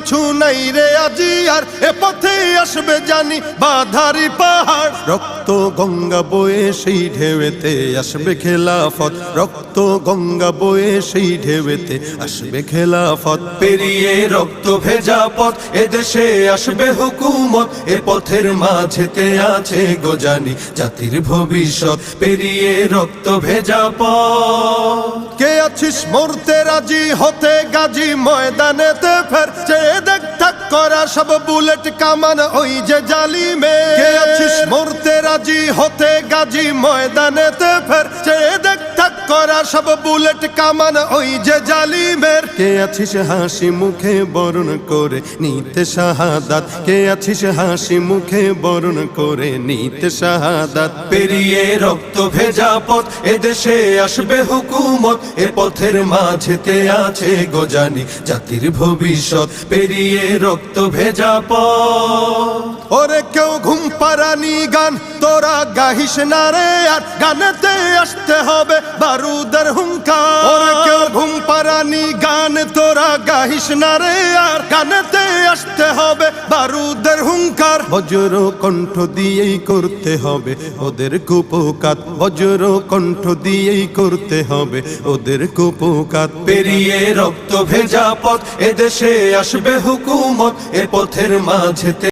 কিছু নাই রে আজি, আর এ পথে আসবে জানি বাধারি পাহাড়। রক্ত গঙ্গা বয়ে সেই ঢেউতে আসবে খেলাফত। রক্ত গঙ্গা বয়ে সেই ঢেউতে আসবে খেলাফত। পেরিয়ে রক্ত ভেজা পথ এদেশে আসবে হুকুমত। এ পথের মাঝেতে আছে গোজানি জাতির ভবিষ্যৎ। পেরিয়ে রক্ত ভেজা পথ। কে আছিস মরতে রাজি, হতে গাজি, ময়দানেতে ফের। চেয়ে দেখ, থাক, করা সব বুলেট কামান, ওই যে জালি মে আছিস মরতে রাজি, হতে গাজি, ময়দানেতে ফের। চেয়ে দেখ করা সব বুলেট কামান, ওই যে জালিমের। কে আছিস হাসি মুখে বরণ করে নিতে শাহাদাত? কে আছিস হাসি মুখে বরণ করে নিতে শাহাদাত? পেরিয়ে রক্ত ভেজা পথ, এদেশে আসবে হুকুমত। এ পথের মাঝেতে আছে গোজানি জাতির ভবিষ্যৎ। পেরিয়ে রক্ত ভেজা পথ। গাহিস না রে আর গানেতে আসতে হবে বারুদের হুঙ্কার। ওরে কেউ ঘুম পারানি গান তোরা গাহিস না রে আর গানেতে আসতে হবে বারুদের হুঙ্কার। বজ্র কণ্ঠ দিয়েই করতে হবে ওদের কুপকাত। বজ্র কণ্ঠ দিয়েই করতে হবে ওদের কুপকাত। পেরিয়ে রক্ত ভেজা পথ এদেশে আসবে হুকুমত এ পথের মাঝেতে